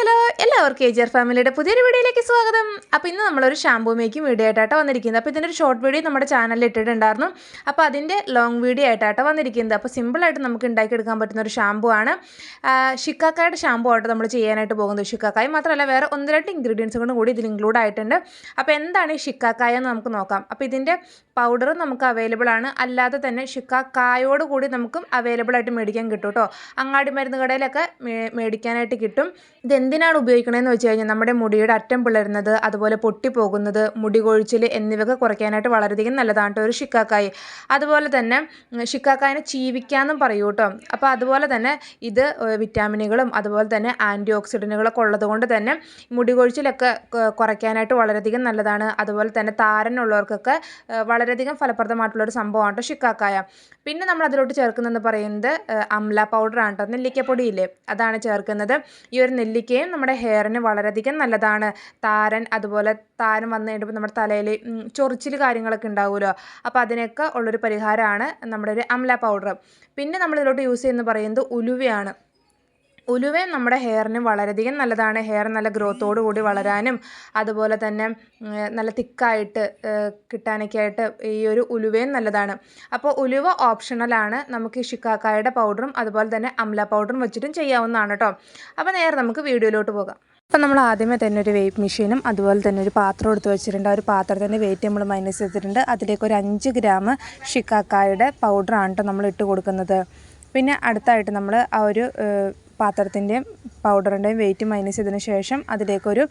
hello. എല്ലാവർക്കും ഏജിയർ ഫാമിലിയുടെ പുതിയൊരു വീഡിയോയിലേക്ക് സ്വാഗതം. അപ്പോൾ ഇന്ന് നമ്മളൊരു ഷാമ്പൂ മേക്കിംഗ് വീഡിയോ ആയിട്ടാണ് വന്നിരിക്കുന്നത്. അപ്പോൾ ഇതിന്റെ ഒരു ഷോർട്ട് വീഡിയോ നമ്മുടെ ചാനലിൽ ഇട്ടിട്ടുണ്ടായിരുന്നു. അപ്പോൾ അതിന്റെ ലോങ് വീഡിയോ ആയിട്ടാണ് വന്നിരിക്കുന്നത്. അപ്പോൾ സിമ്പിളായിട്ട് നമുക്ക് ഉണ്ടാക്കിയെടുക്കാൻ പറ്റുന്ന ഒരു ഷാമ്പൂ ആണ്. ഷിക്കാക്കായുടെ ഷാമ്പൂ ആയിട്ട് നമ്മൾ ചെയ്യാനായിട്ട് പോകുന്നത്. ഷിക്കാക്കായ മാത്രമല്ല വേറെ ഒന്ന് രണ്ട് ഇൻഗ്രീഡിയൻസുകളും കൂടി ഇതിൽ ഇൻക്ലൂഡ് ആയിട്ടുണ്ട്. അപ്പോൾ എന്താണ് ഈ ഷിക്കാക്കായ എന്ന് നമുക്ക് നോക്കാം. അപ്പോൾ ഇതിന്റെ പൗഡർ നമുക്ക് അവൈലബിൾ ആണ്. അല്ലാതെ തന്നെ ഷിക്കാക്കായോട് കൂടി നമുക്കും അവൈലബിൾ ആയിട്ട് മേടിക്കാൻ കിട്ടും കേട്ടോ അങ്ങാടി മരുന്ന് കടയിലൊക്കെ മേടിക്കാനായിട്ട് കിട്ടും. ഇത് എന്തിനാണ് ഉപയോഗിക്കണതെന്ന് വെച്ച് കഴിഞ്ഞാൽ നമ്മുടെ മുടിയുടെ അറ്റം പിളരുന്നത് അതുപോലെ പൊട്ടിപ്പോകുന്നത് മുടി കൊഴിച്ചിൽ എന്നിവയൊക്കെ കുറയ്ക്കാനായിട്ട് വളരെയധികം നല്ലതാണ് ഒരു ഷിക്കാക്കായി അതുപോലെ തന്നെ ഷിക്കാക്കായിനെ ചീവിക്കാന്നും പറയൂ കേട്ടോ. അപ്പോൾ അതുപോലെ തന്നെ ഇത് വിറ്റാമിനുകളും അതുപോലെ തന്നെ ആന്റി ഓക്സിഡന്റുകളൊക്കെ ഉള്ളതുകൊണ്ട് തന്നെ മുടി കൊഴിച്ചിലൊക്കെ കുറയ്ക്കാനായിട്ട് വളരെയധികം നല്ലതാണ്. അതുപോലെ തന്നെ താരനുള്ളവർക്കൊക്കെ വളരെയധികം ഫലപ്രദമായിട്ടുള്ളൊരു സംഭവമാണ് കേട്ടോ ഷിക്കാക്കായ പിന്നെ നമ്മൾ അതിലോട്ട് ചേർക്കുന്നതെന്ന് പറയുന്നത് അംല പൗഡറാണ് കേട്ടോ. നെല്ലിക്കപ്പൊടിയില്ലേ അതാണ് ചേർക്കുന്നത്. ഈ ഒരു നെല്ലിക്കയും നമ്മുടെ ഹെയറിന് വളരെയധികം നല്ലതാണ്. താരൻ അതുപോലെ താരൻ വന്നു കഴിയുമ്പോൾ നമ്മുടെ തലയിൽ ചൊറിച്ചിൽ കാര്യങ്ങളൊക്കെ ഉണ്ടാവുമല്ലോ. അപ്പോൾ അതിനൊക്കെ ഉള്ളൊരു പരിഹാരമാണ് നമ്മുടെ ഒരു അംല പൗഡർ പിന്നെ നമ്മളിതിലോട്ട് യൂസ് ചെയ്യുന്നത് പറയുന്നത് ഉലുവയാണ്. ഉലുവയും നമ്മുടെ ഹെയറിന് വളരെയധികം നല്ലതാണ്. ഹെയർ നല്ല ഗ്രോത്തോടു കൂടി വളരാനും അതുപോലെ തന്നെ നല്ല തിക്കായിട്ട് കിട്ടാനൊക്കെ ആയിട്ട് ഈ ഒരു ഉലുവയും നല്ലതാണ്. അപ്പോൾ ഉലുവ ഓപ്ഷണലാണ് നമുക്ക് ഈ ഷിക്കാക്കായുടെ പൗഡറും അതുപോലെ തന്നെ അംല പൗഡറും വെച്ചിട്ടും ചെയ്യാവുന്നതാണ് കേട്ടോ അപ്പോൾ നേരെ നമുക്ക് വീഡിയോയിലോട്ട് പോകാം. അപ്പം നമ്മൾ ആദ്യമേ തന്നെ ഒരു വെയ്റ്റ് മെഷീനും അതുപോലെ തന്നെ ഒരു പാത്രം എടുത്ത് വെച്ചിട്ടുണ്ട്. ആ ഒരു പാത്രത്തിന്റെ വെയിറ്റ് നമ്മൾ മൈനസ് ചെയ്തിട്ടുണ്ട്. അതിലേക്ക് ഒരു അഞ്ച് ഗ്രാം ഷിക്കാക്കായുടെ പൗഡറാണ് കേട്ടോ നമ്മൾ ഇട്ട് കൊടുക്കുന്നത്. പിന്നെ അടുത്തായിട്ട് നമ്മൾ ആ ഒരു പാത്രത്തിന്റെയും പൗഡറിന്റെയും വെയിറ്റ് മൈനസ് ചെയ്തതിന് ശേഷം അതിലേക്കൊരു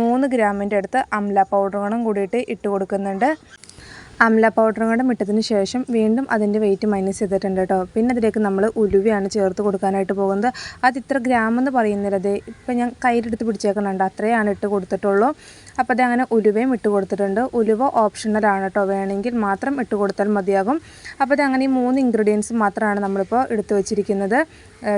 മൂന്ന് ഗ്രാമിന്റെ അടുത്ത് അംല പൗഡറുകളും കൂടിയിട്ട് ഇട്ട് കൊടുക്കുന്നുണ്ട്. അംല പൗഡറും കൂടെ ഇട്ടതിന് ശേഷം വീണ്ടും അതിന്റെ വെയിറ്റ് മൈനസ് ചെയ്തിട്ടുണ്ട് കേട്ടോ. പിന്നെ അതിലേക്ക് നമ്മൾ ഉലുവയാണ് ചേർത്ത് കൊടുക്കാനായിട്ട് പോകുന്നത്. അത് ഇത്ര ഗ്രാം എന്ന് പറയുന്നില്ല. അത് ഇപ്പം ഞാൻ കയ്യിലെടുത്ത് പിടിച്ചേക്കുന്നുണ്ട്. അത്രയാണ് ഇട്ട് കൊടുത്തിട്ടുള്ളൂ. അപ്പോൾ അത് അങ്ങനെ ഉലുവയും ഇട്ട് കൊടുത്തിട്ടുണ്ട്. ഉലുവ ഓപ്ഷണലാണ് കേട്ടോ. വേണമെങ്കിൽ മാത്രം ഇട്ട് കൊടുത്താൽ മതിയാകും. അപ്പോൾ അത് അങ്ങനെ ഈ മൂന്ന് ഇൻഗ്രീഡിയൻസ് മാത്രമാണ് നമ്മളിപ്പോൾ എടുത്ത് വെച്ചിരിക്കുന്നത്.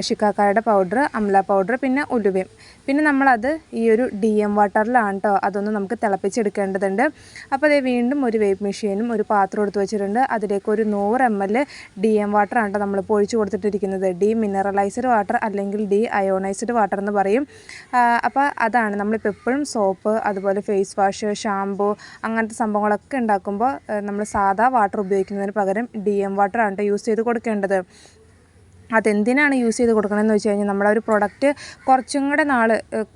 ഷിക്കാക്കായുടെ പൗഡർ അംല പൗഡർ പിന്നെ ഉലുവയും. പിന്നെ നമ്മളത് ഈ ഒരു ഡി എം വാട്ടറിലാണ് കേട്ടോ. അതൊന്ന് നമുക്ക് തിളപ്പിച്ചെടുക്കേണ്ടതുണ്ട്. അപ്പോൾ അതേ വീണ്ടും ഒരു വേപ്പ് മെഷീനും ഒരു പാത്രം എടുത്ത് വെച്ചിട്ടുണ്ട്. അതിലേക്ക് ഒരു നൂറ് എം എൽ ഡി എം വാട്ടറാണ് കേട്ടോ നമ്മളിപ്പോൾ ഒഴിച്ച് കൊടുത്തിട്ടിരിക്കുന്നത്. ഡി മിനറലൈസ്ഡ് വാട്ടർ അല്ലെങ്കിൽ ഡി അയോണൈസ്ഡ് വാട്ടർ എന്ന് പറയും. അപ്പോൾ അതാണ് നമ്മളിപ്പോൾ എപ്പോഴും സോപ്പ് അതുപോലെ ഫേസ് വാഷ് ഷാമ്പു അങ്ങനത്തെ സംഭവങ്ങളൊക്കെ ഉണ്ടാക്കുമ്പോൾ നമ്മൾ സാധാ വാട്ടർ ഉപയോഗിക്കുന്നതിന് പകരം ഡി എം വാട്ടറാണ് കേട്ടോ യൂസ് ചെയ്ത് കൊടുക്കേണ്ടത്. അതെന്തിനാണ് യൂസ് ചെയ്ത് കൊടുക്കണമെന്ന് വെച്ച് കഴിഞ്ഞാൽ നമ്മുടെ ഒരു പ്രൊഡക്റ്റ് കുറച്ചും കൂടെ നാൾ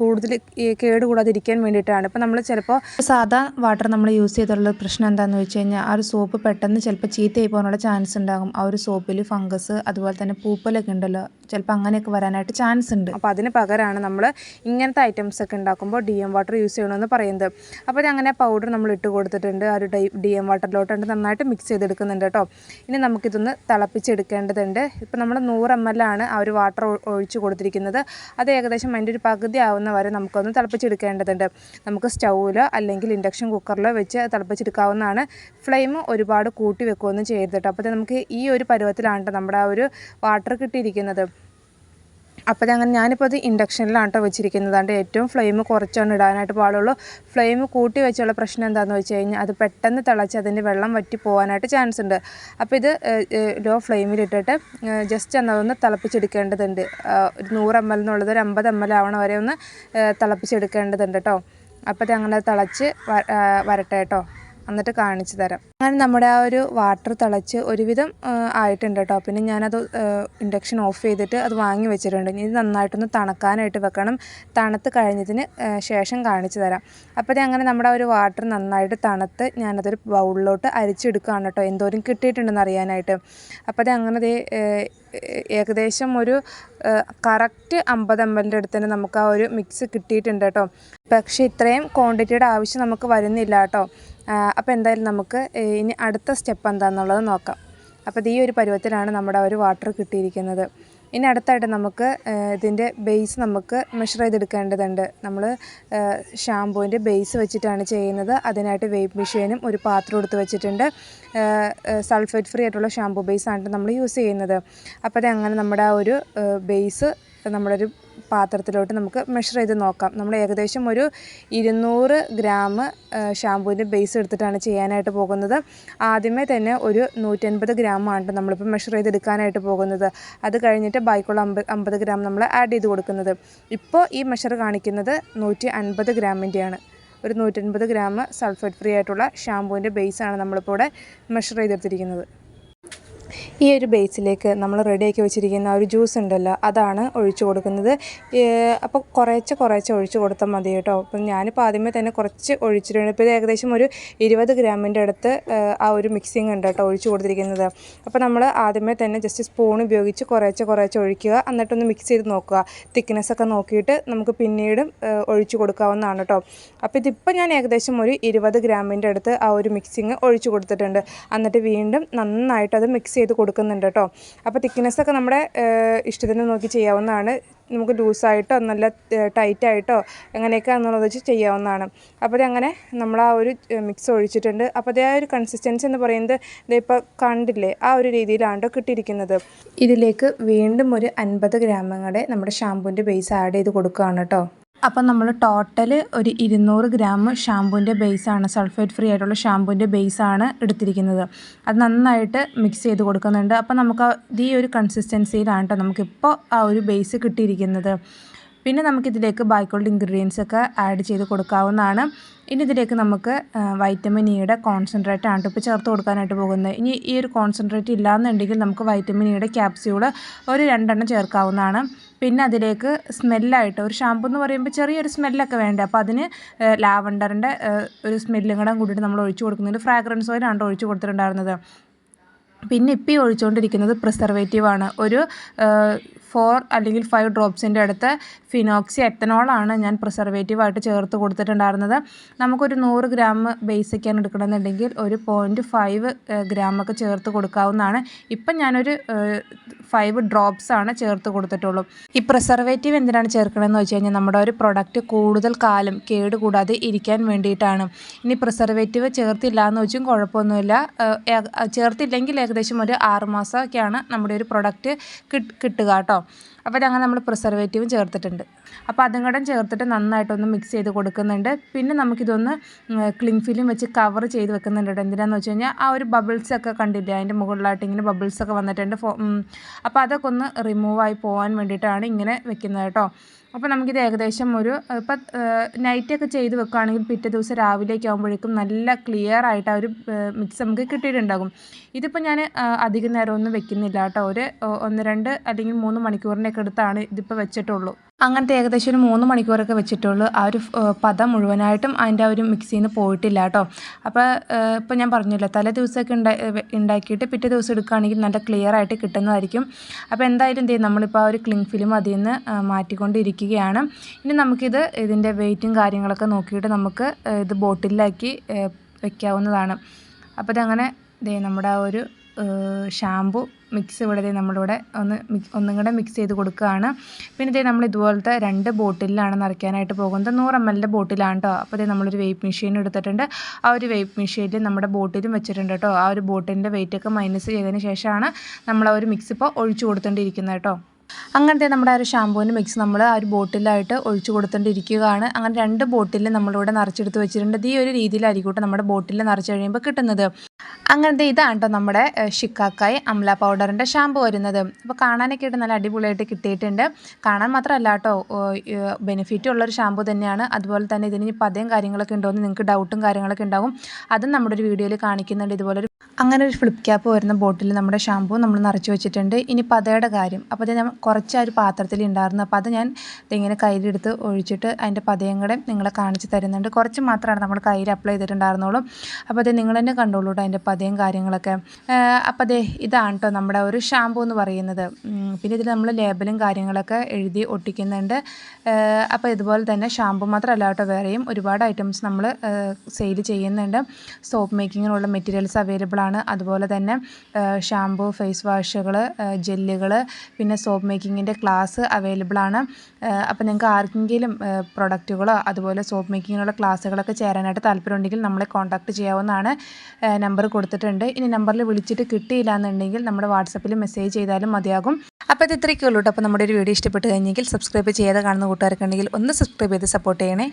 കൂടുതൽ കേടുകൂടാതിരിക്കാൻ കേട് കൂടാതിരിക്കാൻ വേണ്ടിയിട്ടാണ്. ഇപ്പോൾ നമ്മൾ ചിലപ്പോൾ സാധാ വാട്ടർ നമ്മൾ യൂസ് ചെയ്തിട്ടുള്ള പ്രശ്നം എന്താണെന്ന് വെച്ച് കഴിഞ്ഞാൽ ആ ഒരു സോപ്പ് പെട്ടെന്ന് ചിലപ്പോൾ ചീത്തയായി പോകാനുള്ള ചാൻസ് ഉണ്ടാകും. ആ ഒരു സോപ്പിൽ ഫംഗസ് അതുപോലെ തന്നെ പൂപ്പലൊക്കെ ഉണ്ടല്ലോ ചിലപ്പോൾ അങ്ങനെയൊക്കെ വരാനായിട്ട് ചാൻസ് ഉണ്ട്. അപ്പോൾ അതിന് പകരമാണ് നമ്മൾ ഇങ്ങനത്തെ ഐറ്റംസ് ഒക്കെ ഉണ്ടാക്കുമ്പോൾ ഡി എം വാട്ടർ യൂസ് ചെയ്യണമെന്ന് പറയുന്നത്. അപ്പോൾ അങ്ങനെ പൗഡർ നമ്മൾ ഇട്ട് കൊടുത്തിട്ടുണ്ട്. ആ ഒരു ഡൈ ഡി എം വാട്ടറിലോട്ട് നന്നായിട്ട് മിക്സ് ചെയ്തെടുക്കുന്നുണ്ട് കേട്ടോ. ഇനി നമുക്കിതൊന്ന് തിളപ്പിച്ചെടുക്കേണ്ടതുണ്ട്. ഇപ്പോൾ നമ്മൾ നൂറ് എം എൽ ആണ് ആ ഒരു വാട്ടർ ഒഴിച്ച് കൊടുത്തിരിക്കുന്നത്. അത് ഏകദേശം അതിന്റെ ഒരു പകുതി ആവുന്ന വരെ നമുക്കൊന്ന് തിളപ്പിച്ചെടുക്കേണ്ടതുണ്ട്. നമുക്ക് സ്റ്റൗവിലോ അല്ലെങ്കിൽ ഇൻഡക്ഷൻ കുക്കറിലോ വെച്ച് തിളപ്പിച്ചെടുക്കാവുന്നതാണ്. ഫ്ലെയിം ഒരുപാട് കൂട്ടി വെക്കുകയൊന്നും ചെയ്യരുത് കേട്ടോ. അപ്പോൾ നമുക്ക് ഈ ഒരു പരുവത്തിലാണ് നമ്മുടെ ആ ഒരു വാട്ടർ കിട്ടിയിരിക്കുന്നത്. അപ്പോൾ അതങ്ങനെ ഞാനിപ്പോൾ അത് ഇൻഡക്ഷനിലാണ് കേട്ടോ വെച്ചിരിക്കുന്നത്. അതുകൊണ്ട് ഏറ്റവും ഫ്ലെയിം കുറച്ചാണ് ഇടാനായിട്ട് പാടുള്ളൂ. ഫ്ലെയിം കൂട്ടി വെച്ചുള്ള പ്രശ്നം എന്താണെന്ന് വെച്ച് കഴിഞ്ഞാൽ അത് പെട്ടെന്ന് തിളച്ച് അതിന്റെ വെള്ളം വറ്റി പോകാനായിട്ട് ചാൻസ് ഉണ്ട്. അപ്പോൾ ഇത് ലോ ഫ്ലെയിമിലിട്ടിട്ട് ജസ്റ്റ് എന്നതൊന്ന് തിളപ്പിച്ചെടുക്കേണ്ടതുണ്ട്. ഒരു നൂറ് എം എൽ എന്നുള്ളത് ഒരു അമ്പത് എം എൽ ആവണ വരെ ഒന്ന് തിളപ്പിച്ചെടുക്കേണ്ടതുണ്ട് കേട്ടോ അപ്പോൾ അത് അങ്ങനെ തിളച്ച് വരട്ടെ കേട്ടോ എന്നിട്ട് കാണിച്ചു തരാം. അങ്ങനെ നമ്മുടെ ആ ഒരു വാട്ടർ തിളച്ച് ഒരുവിധം ആയിട്ടുണ്ട് കേട്ടോ പിന്നെ ഞാനത് ഇൻഡക്ഷൻ ഓഫ് ചെയ്തിട്ട് അത് വാങ്ങി വെച്ചിട്ടുണ്ട്. ഇനി നന്നായിട്ടൊന്ന് തണുക്കാനായിട്ട് വെക്കണം. തണുത്ത് കഴിഞ്ഞതിന് ശേഷം കാണിച്ചു തരാം. അപ്പോൾ അങ്ങനെ നമ്മുടെ ഒരു വാട്ടർ നന്നായിട്ട് തണുത്ത് ഞാനതൊരു ബൗളിലോട്ട് അരിച്ചെടുക്കുകയാണ് കേട്ടോ എന്തോരം കിട്ടിയിട്ടുണ്ടെന്ന് അറിയാനായിട്ട്. അപ്പോൾ അങ്ങനെ ഏകദേശം ഒരു കറക്റ്റ് അമ്പത് എം എല്ലിന്റെ അടുത്ത് തന്നെ നമുക്ക് ആ ഒരു മിക്സ് കിട്ടിയിട്ടുണ്ട് കേട്ടോ പക്ഷേ ഇത്രയും ക്വാണ്ടിറ്റിയുടെ ആവശ്യം നമുക്ക് വരുന്നില്ല കേട്ടോ അപ്പോൾ എന്തായാലും നമുക്ക് ഇനി അടുത്ത സ്റ്റെപ്പ് എന്താണെന്നുള്ളത് നോക്കാം. അപ്പോൾ ഈ ഒരു പരുവത്തിലാണ് നമ്മുടെ ഒരു വാട്ടർ കിട്ടിയിരിക്കുന്നത്. ഇനി അടുത്തായിട്ട് നമുക്ക് ഇതിന്റെ ബേസ് നമുക്ക് മെഷർ ചെയ്തെടുക്കേണ്ടതുണ്ട്. നമ്മൾ ഷാമ്പൂവിന്റെ ബേസ് വെച്ചിട്ടാണ് ചെയ്യുന്നത്. അതിനായിട്ട് വെയ്പ്പ് മെഷീനും ഒരു പാത്രം എടുത്ത് വെച്ചിട്ടുണ്ട്. സൾഫേറ്റ് ഫ്രീ ആയിട്ടുള്ള ഷാമ്പൂ ആണ് നമ്മൾ യൂസ് ചെയ്യുന്നത്. അപ്പോൾ അങ്ങനെ നമ്മുടെ ആ ഒരു ബേസ് നമ്മുടെ ഒരു പാത്രത്തിലോട്ട് നമുക്ക് മെഷർ ചെയ്ത് നോക്കാം. നമ്മൾ ഏകദേശം ഒരു ഇരുന്നൂറ് ഗ്രാം ഷാമ്പുവിന്റെ ബേസ് എടുത്തിട്ടാണ് ചെയ്യാനായിട്ട് പോകുന്നത്. ആദ്യമേ തന്നെ ഒരു നൂറ്റൻപത് ഗ്രാമാണ് നമ്മളിപ്പോൾ മെഷർ ചെയ്തെടുക്കാനായിട്ട് പോകുന്നത്. അത് കഴിഞ്ഞിട്ട് ബാക്കിയുള്ള അമ്പത് അമ്പത് ഗ്രാം നമ്മൾ ആഡ് ചെയ്ത് കൊടുക്കുന്നത്. ഇപ്പോൾ ഈ മെഷർ കാണിക്കുന്നത് നൂറ്റി അൻപത് ഗ്രാമിന്റെയാണ് ഒരു നൂറ്റൻപത് ഗ്രാം സൾഫേറ്റ് ഫ്രീ ആയിട്ടുള്ള ഷാമ്പുവിന്റെ ബേസാണ് നമ്മളിപ്പോൾ ഇവിടെ മെഷർ ചെയ്തെടുത്തിരിക്കുന്നത്. ഈ ഒരു ബേസിലേക്ക് നമ്മൾ റെഡിയാക്കി വെച്ചിരിക്കുന്ന ഒരു ജ്യൂസ് ഉണ്ടല്ലോ അതാണ് ഒഴിച്ചു കൊടുക്കുന്നത്. അപ്പോൾ കുറേച്ച് കുറേച്ച് ഒഴിച്ചു കൊടുത്താൽ മതി കേട്ടോ. അപ്പം ഞാനിപ്പോൾ ആദ്യമേ തന്നെ കുറച്ച് ഒഴിച്ചിട്ടുണ്ട്. ഇപ്പോൾ ഏകദേശം ഒരു ഇരുപത് ഗ്രാമിന്റെ അടുത്ത് ആ ഒരു മിക്സിങ് ഉണ്ട് കേട്ടോ ഒഴിച്ചു കൊടുത്തിരിക്കുന്നത്. അപ്പോൾ നമ്മൾ ആദ്യമേ തന്നെ ജസ്റ്റ് സ്പൂൺ ഉപയോഗിച്ച് കുറേച്ച് കുറേച്ച് ഒഴിക്കുക. എന്നിട്ടൊന്ന് മിക്സ് ചെയ്ത് നോക്കുക. തിക്നെസ് ഒക്കെ നോക്കിയിട്ട് നമുക്ക് പിന്നീടും ഒഴിച്ചു കൊടുക്കാവുന്നതാണ് കേട്ടോ. അപ്പോൾ ഇതിപ്പോൾ ഞാൻ ഏകദേശം ഒരു ഇരുപത് ഗ്രാമിന്റെ അടുത്ത് ആ ഒരു മിക്സിങ് ഒഴിച്ചു കൊടുത്തിട്ടുണ്ട്. എന്നിട്ട് വീണ്ടും നന്നായിട്ട് അത് മിക്സ് ചെയ്ത് കൊടുക്കുന്നുണ്ട് കേട്ടോ. അപ്പോൾ തിക്നെസ്സൊക്കെ നമ്മുടെ ഇഷ്ടത്തിന് നോക്കി ചെയ്യാവുന്നതാണ്. നമുക്ക് ലൂസായിട്ടോ നല്ല ടൈറ്റായിട്ടോ എങ്ങനെയൊക്കെ എന്നുള്ളത് വെച്ച് ചെയ്യാവുന്നതാണ്. അപ്പോൾ അങ്ങനെ നമ്മൾ ആ ഒരു മിക്സ് ഒഴിച്ചിട്ടുണ്ട്. അപ്പോൾ അതേ ആ ഒരു കൺസിസ്റ്റൻസി എന്ന് പറയുന്നത് ഇതിപ്പോൾ കണ്ടില്ലേ ആ ഒരു രീതിയിലാണ് കിട്ടിയിരിക്കുന്നത്. ഇതിലേക്ക് വീണ്ടും ഒരു അൻപത് ഗ്രാമങ്ങളുടെ നമ്മുടെ ഷാമ്പൂവിന്റെ ബേസ് ആഡ് ചെയ്ത് കൊടുക്കുകയാണ് കേട്ടോ. അപ്പം നമ്മൾ ടോട്ടൽ ഒരു ഇരുന്നൂറ് ഗ്രാം ഷാമ്പൂവിന്റെ ബേസാണ് സൾഫേറ്റ് ഫ്രീ ആയിട്ടുള്ള ഷാമ്പൂവിന്റെ ബേസാണ് എടുത്തിരിക്കുന്നത്. അത് നന്നായിട്ട് മിക്സ് ചെയ്ത് കൊടുക്കുന്നുണ്ട്. അപ്പം നമുക്ക് ഈ ഒരു കൺസിസ്റ്റൻസിയിലാണ് കേട്ടോ നമുക്കിപ്പോൾ ആ ഒരു ബേസ് കിട്ടിയിരിക്കുന്നത്. പിന്നെ നമുക്കിതിലേക്ക് ബാക്കിയുള്ള ഇൻഗ്രീഡിയൻസ് ഒക്കെ ആഡ് ചെയ്ത് കൊടുക്കാവുന്നതാണ്. ഇനി ഇതിലേക്ക് നമുക്ക് വൈറ്റമിൻ ഇയുടെ കോൺസെൻട്രേറ്റ് ആണ് ഇപ്പോൾ ചേർത്ത് കൊടുക്കാനായിട്ട് പോകുന്നത്. ഇനി ഈ ഒരു കോൺസെൻട്രേറ്റ് ഇല്ലാന്നുണ്ടെങ്കിൽ നമുക്ക് വൈറ്റമിൻ ഇയുടെ ക്യാപ്സ്യൂൾ ഒരു രണ്ടെണ്ണം ചേർക്കാവുന്നതാണ്. പിന്നെ അതിലേക്ക് സ്മെല്ലായിട്ട് ഒരു ഷാമ്പു എന്ന് പറയുമ്പോൾ ചെറിയൊരു സ്മെല്ലൊക്കെ വേണ്ടേ? അപ്പോൾ അതിന് ലാവണ്ടറിന്റെ ഒരു സ്മെല്ലും കൂടെ കൂടിയിട്ട് നമ്മൾ ഒഴിച്ചു കൊടുക്കുന്നുണ്ട്. ഫ്രാഗ്രൻസ് ഓയിലാണ് ഒഴിച്ചു കൊടുത്തിട്ടുണ്ടായിരുന്നത്. പിന്നെ ഇപ്പോൾ ഈ ഒഴിച്ചുകൊണ്ടിരിക്കുന്നത് പ്രിസർവേറ്റീവാണ് ഒരു ഫോർ അല്ലെങ്കിൽ ഫൈവ് ഡ്രോപ്സിന്റെ അടുത്ത് ഫിനോക്സി എത്തനോളാണ് ഞാൻ പ്രിസർവേറ്റീവായിട്ട് ചേർത്ത് കൊടുത്തിട്ടുണ്ടായിരുന്നത്. നമുക്കൊരു നൂറ് ഗ്രാം ബേസിക്കാൻ എടുക്കണമെന്നുണ്ടെങ്കിൽ ഒരു പോയിന്റ് ഫൈവ് ഗ്രാമൊക്കെ ചേർത്ത് കൊടുക്കാവുന്നതാണ്. ഇപ്പം ഞാനൊരു ഫൈവ് ഡ്രോപ്സ് ആണ് ചേർത്ത് കൊടുത്തിട്ടുള്ളൂ. ഈ പ്രിസർവേറ്റീവ് എന്തിനാണ് ചേർക്കണമെന്ന് വെച്ച് കഴിഞ്ഞാൽ നമ്മുടെ ഒരു പ്രൊഡക്റ്റ് കൂടുതൽ കാലം കേട് കൂടാതെ ഇരിക്കാൻ വേണ്ടിയിട്ടാണ്. ഇനി പ്രിസർവേറ്റീവ് ചേർത്തില്ല എന്ന് വെച്ചും കുഴപ്പമൊന്നുമില്ല. ചേർത്തില്ലെങ്കിൽ ഏകദേശം ഒരു ആറുമാസമൊക്കെയാണ് നമ്മുടെ ഒരു പ്രൊഡക്റ്റ് കിട്ടുക കേട്ടോ. അപ്പോൾ അങ്ങനെ നമ്മൾ പ്രിസർവേറ്റീവും ചേർത്തിട്ടുണ്ട്. അപ്പോൾ അതും കൂടെ ചേർത്തിട്ട് നന്നായിട്ടൊന്ന് മിക്സ് ചെയ്ത് കൊടുക്കുന്നുണ്ട്. പിന്നെ നമുക്കിതൊന്ന് ക്ലിങ് ഫിലിം വെച്ച് കവർ ചെയ്ത് വെക്കുന്നുണ്ട് എന്തിനാന്ന് വെച്ച് കഴിഞ്ഞാൽ ആ ഒരു ബബിൾസ് ഒക്കെ കണ്ടില്ലേ? അതിന്റെ മുകളിലായിട്ട് ഇങ്ങനെ ബബിൾസ് ഒക്കെ വന്നിട്ടുണ്ട്. അപ്പോൾ അതൊക്കെ ഒന്ന് റിമൂവായി പോകാൻ വേണ്ടിയിട്ടാണ് ഇങ്ങനെ വെക്കുന്നത് കേട്ടോ അപ്പോൾ നമുക്കിത് ഏകദേശം ഒരു ഇപ്പം നൈറ്റൊക്കെ ചെയ്ത് വെക്കുകയാണെങ്കിൽ പിറ്റേ ദിവസം രാവിലേക്ക് ആകുമ്പോഴേക്കും നല്ല ക്ലിയർ ആയിട്ട് ആ ഒരു മിക്സ് നമുക്ക് കിട്ടിയിട്ടുണ്ടാകും. ഇതിപ്പോൾ ഞാൻ അധികം നേരമൊന്നും വെക്കുന്നില്ല കേട്ടോ. ഒരു ഒന്ന് രണ്ട് അല്ലെങ്കിൽ മൂന്ന് മണിക്കൂറിന്റെയൊക്കെ അടുത്താണ് ഇതിപ്പോൾ വെച്ചിട്ടുള്ളൂ. അങ്ങനത്തെ ഏകദേശം ഒരു മൂന്ന് മണിക്കൂറൊക്കെ വെച്ചിട്ടുള്ളൂ. ആ ഒരു പദം മുഴുവനായിട്ടും അതിന്റെ ആ ഒരു മിക്സിയിൽ നിന്ന് പോയിട്ടില്ല കേട്ടോ. അപ്പോൾ ഇപ്പോൾ ഞാൻ പറഞ്ഞില്ല തലേ ദിവസമൊക്കെ ഉണ്ടാക്കിയിട്ട് പിറ്റേ ദിവസം എടുക്കുകയാണെങ്കിൽ നല്ല ക്ലിയർ ആയിട്ട് കിട്ടുന്നതായിരിക്കും. അപ്പോൾ എന്തായാലും എന്ത് ചെയ്യും നമ്മളിപ്പോൾ ആ ഒരു ക്ലിങ് ഫിലിം അതിൽ നിന്ന് മാറ്റിക്കൊണ്ടിരിക്കുകയാണ്. ഇനി നമുക്കിത് ഇതിന്റെ വെയിറ്റും കാര്യങ്ങളൊക്കെ നോക്കിയിട്ട് നമുക്ക് ഇത് ബോട്ടിലാക്കി വെക്കാവുന്നതാണ്. അപ്പോൾ ഇതങ്ങനെ നമ്മുടെ ആ ഒരു ഷാമ്പു മിക്സ് ഇവിടെ നമ്മളിവിടെ ഒന്ന് ഒന്നും കൂടെ മിക്സ് ചെയ്ത് കൊടുക്കുകയാണ്. പിന്നെ ഇതേ നമ്മൾ ഇതുപോലത്തെ രണ്ട് ബോട്ടിലാണ് നിറയ്ക്കാനായിട്ട് പോകുന്നത്. നൂറ് എം എല്ലിന്റെ ബോട്ടിലാണ് കേട്ടോ അപ്പോൾ ഇതേ നമ്മളൊരു വെയ്പ്പ് മെഷീൻ എടുത്തിട്ടുണ്ട്. ആ ഒരു വെയ്പ്പ് മെഷീനിൽ നമ്മുടെ ബോട്ടിലും വെച്ചിട്ടുണ്ട് കേട്ടോ ആ ഒരു ബോട്ടിന്റെ വെയിറ്റൊക്കെ മൈനസ് ചെയ്തതിന് ശേഷമാണ് നമ്മൾ ആ ഒരു മിക്സ് ഇപ്പോൾ ഒഴിച്ചു കൊടുത്തുകൊണ്ടിരിക്കുന്നത് കേട്ടോ അങ്ങനത്തെ നമ്മുടെ ആ ഒരു ഷാമ്പൂവിന്റെ മിക്സ് നമ്മൾ ആ ഒരു ബോട്ടിലായിട്ട് ഒഴിച്ചു കൊടുത്തുകൊണ്ടിരിക്കുകയാണ് അങ്ങനെ രണ്ട് ബോട്ടിൽ നമ്മളിവിടെ നിറച്ചെടുത്ത് വെച്ചിട്ടുണ്ട്. ഈ ഒരു രീതിയിലായിരിക്കും നമ്മുടെ ബോട്ടിൽ നിറച്ച് കഴിയുമ്പോൾ കിട്ടുന്നത്. അങ്ങനത്തെ ഇതാണ് നമ്മുടെ ഷിക്കാക്കായ് അംല പൗഡറിന്റെ ഷാമ്പു വരുന്നത്. അപ്പോൾ കാണാനൊക്കെ ആയിട്ട് നല്ല അടിപൊളിയായിട്ട് കിട്ടിയിട്ടുണ്ട്. കാണാൻ മാത്രമല്ല കേട്ടോ ബെനിഫിറ്റ് ഉള്ളൊരു ഷാമ്പു തന്നെയാണ്. അതുപോലെ തന്നെ ഇതിന് പതയും കാര്യങ്ങളൊക്കെ ഉണ്ടോയെന്ന് നിങ്ങൾക്ക് ഡൗട്ടും കാര്യങ്ങളൊക്കെ ഉണ്ടാവും. അതും നമ്മുടെ ഒരു വീഡിയോയിൽ കാണിക്കുന്നുണ്ട്. ഇതുപോലെ അങ്ങനെ ഒരു ഫ്ലിപ്പ് ക്യാപ്പ് വരുന്ന ബോട്ടിൽ നമ്മുടെ ഷാമ്പൂ നമ്മൾ നിറച്ച് വെച്ചിട്ടുണ്ട്. ഇനി പതയുടെ കാര്യം. അപ്പോൾ അത് കുറച്ച് ആ ഒരു പാത്രത്തിൽ ഉണ്ടായിരുന്നു. അപ്പോൾ അത് ഞാൻ ഇങ്ങനെ കയ്യിലെടുത്ത് ഒഴിച്ചിട്ട് അതിന്റെ പതയും കൂടെ നിങ്ങളെ കാണിച്ച് തരുന്നുണ്ട്. കുറച്ച് മാത്രമാണ് നമ്മൾ കയ്യിൽ അപ്ലൈ ചെയ്തിട്ടുണ്ടായിരുന്നുള്ളൂ. അപ്പോൾ അത് നിങ്ങൾ തന്നെ കണ്ടോളൂ കേട്ടോ അതിന്റെ പതയും കാര്യങ്ങളൊക്കെ. അപ്പോൾ അതെ ഇതാണ് കേട്ടോ നമ്മുടെ ഒരു ഷാമ്പൂ എന്ന് പറയുന്നത്. പിന്നെ ഇതിൽ നമ്മൾ ലേബലും കാര്യങ്ങളൊക്കെ എഴുതി ഒട്ടിക്കുന്നുണ്ട്. അപ്പോൾ ഇതുപോലെ തന്നെ ഷാമ്പൂ മാത്രമല്ല കേട്ടോ വേറെയും ഒരുപാട് ഐറ്റംസ് നമ്മൾ സെയിൽ ചെയ്യുന്നുണ്ട്. സോപ്പ് മേക്കിങ്ങിനുള്ള മെറ്റീരിയൽസ് അവൈലബിൾ ആണ്. ആണ് അതുപോലെ തന്നെ ഷാമ്പു ഫേസ് വാഷുകൾ ജെല്ലുകൾ പിന്നെ സോപ്പ് മേക്കിങ്ങിന്റെ ക്ലാസ് അവൈലബിൾ ആണ്. അപ്പോൾ നിങ്ങൾക്ക് ആർക്കെങ്കിലും പ്രൊഡക്റ്റുകളോ അതുപോലെ സോപ്പ് മേക്കിങ്ങിനുള്ള ക്ലാസ്സുകളൊക്കെ ചേരാനായിട്ട് താല്പര്യമുണ്ടെങ്കിൽ നമ്മളെ കോൺടാക്ട് ചെയ്യാവുന്നതാണ്. നമ്പർ കൊടുത്തിട്ടുണ്ട്. ഇനി നമ്പറിൽ വിളിച്ചിട്ട് കിട്ടിയില്ല എന്നുണ്ടെങ്കിൽ നമ്മുടെ വാട്സപ്പിൽ മെസ്സേജ് ചെയ്താലും മതിയാകും. അപ്പോൾ ഇത് ഇത്രയൊക്കെ ഉള്ളൂ അപ്പോൾ നമ്മുടെ ഒരു വീഡിയോ ഇഷ്ടപ്പെട്ട് കഴിഞ്ഞെങ്കിൽ സബ്സ്ക്രൈബ് ചെയ്യാതെ കാണുന്ന കൂട്ടുകാർക്കുണ്ടെങ്കിൽ ഒന്ന് സബ്സ്ക്രൈബ് ചെയ്ത് സപ്പോർട്ട് ചെയ്യണേ.